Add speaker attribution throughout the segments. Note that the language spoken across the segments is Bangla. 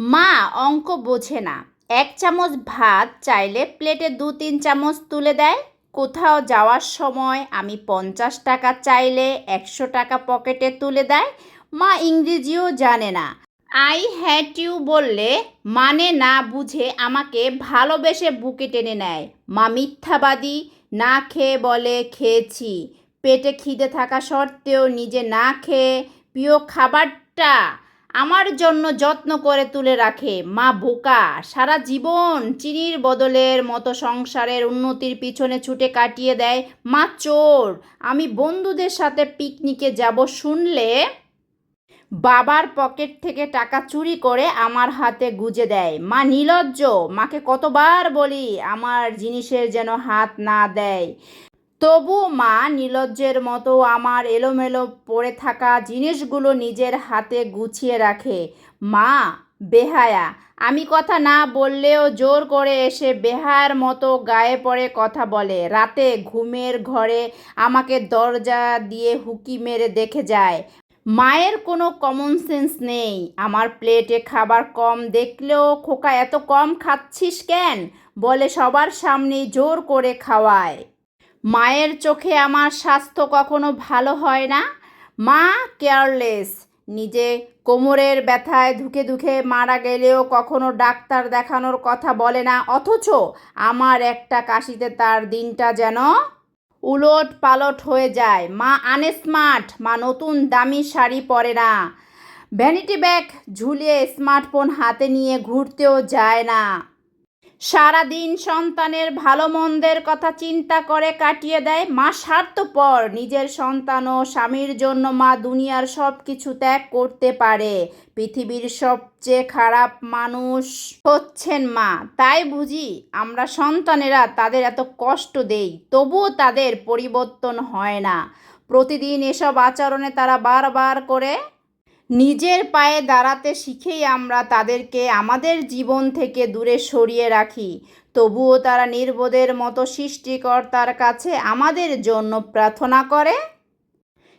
Speaker 1: মা অঙ্ক বোঝে না। এক চামচ ভাত চাইলে প্লেটে দু তিন চামচ তুলে দেয়। কোথাও যাওয়ার সময় আমি পঞ্চাশ টাকা চাইলে একশো টাকা পকেটে তুলে দেয়। মা ইংরেজিও জানে না। আই হ্যাট ইউ বললে মানে না বুঝে আমাকে ভালোবেসে বুকে টেনে নেয়। মা মিথ্যাবাদী, না খেয়ে বলে খেয়েছি। পেটে খিদে থাকা সত্ত্বেও নিজে না খেয়ে প্রিয় খাবারটা আমার জন্য যত্ন করে তুলে রাখে, মা বোকা। সারা জীবন চিনির বদলের মতো সংসারের উন্নতির পিছনে ছুটে কাটিয়ে দেয় মা চোর। আমি বন্ধুদের সাথে পিকনিকে যাব শুনলে বাবার পকেট থেকে টাকা চুরি করে আমার হাতে গুজে দেয়। মা নিলজ্জ, মাকে কতবার বলি আমার জিনিসের যেন হাত না দেয়। তবু মা নীলজ্জের মতো আমার এলোমেলো পড়ে থাকা জিনিসগুলো নিজের হাতে গুছিয়ে রাখে। মা, বেহায়া, আমি কথা না বললেও জোর করে এসে বেহায়ার মতো গায়ে পড়ে কথা বলে। রাতে ঘুমের ঘরে আমাকে দরজা দিয়ে হুকি মেরে দেখে যায়। মায়ের কোনো কমন সেন্স নেই। আমার প্লেটে খাবার কম দেখলেও, খোকা, এত কম খাচ্ছিস কেন? বলে সবার সামনে জোর করে খাওয়ায়। মায়ের চোখে আমার স্বাস্থ্য কখনো ভালো হয় না। মা কেয়ারলেস, নিজে কোমরের ব্যথায় ধুকে ধুকে মারা গেলেও কখনো ডাক্তার দেখানোর কথা বলে না, অথচ আমার একটা কাশিতে তার দিনটা যেন উলট পালট হয়ে যায়। মা আনস্মার্ট, মা নতুন দামি শাড়ি পরে না। ভ্যানিটি ব্যাগ ঝুলিয়ে স্মার্টফোন হাতে নিয়ে ঘুরতেও যায় না। সারাদিন সন্তানের ভালো মন্দের কথা চিন্তা করে কাটিয়ে দেয়। মা স্বার্থপর, নিজের সন্তান ও স্বামীর জন্য মা দুনিয়ার সব কিছু ত্যাগ করতে পারে। পৃথিবীর সবচেয়ে খারাপ মানুষ হচ্ছেন মা। তাই বুঝি আমরা সন্তানেরা তাদের এত কষ্ট দেই, তবুও তাদের পরিবর্তন হয় না। প্রতিদিন এসব আচরণে তারা বারবার করে নিজের পায়ে দাঁড়াতে শিখেই আমরা তাদেরকে আমাদের জীবন থেকে দূরে সরিয়ে রাখি। তবুও তারা নির্বোধের মতো সৃষ্টিকর্তার কাছে আমাদের জন্য প্রার্থনা করে।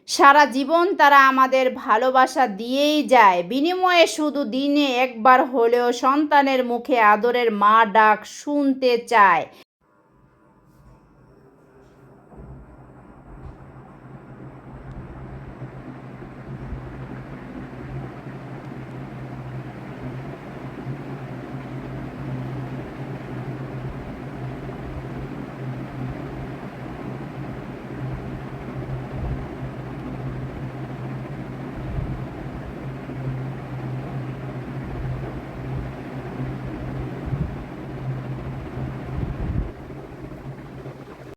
Speaker 1: সারা জীবন তারা আমাদের ভালোবাসা দিয়েই যায়। বিনিময়ে শুধু দিনে একবার হলেও সন্তানের মুখে আদরের মা ডাক শুনতে চায়।